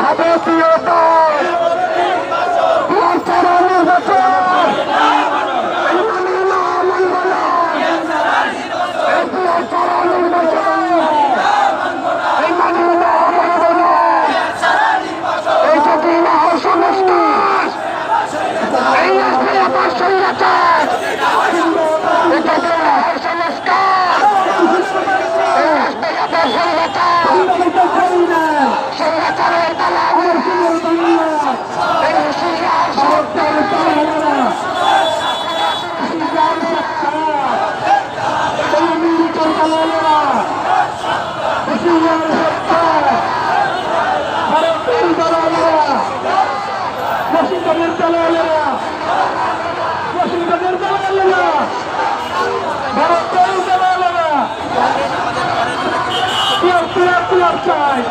হবে প্রিয় Pior, pior, pior, sai!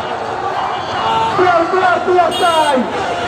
Pior, pior, pior, sai!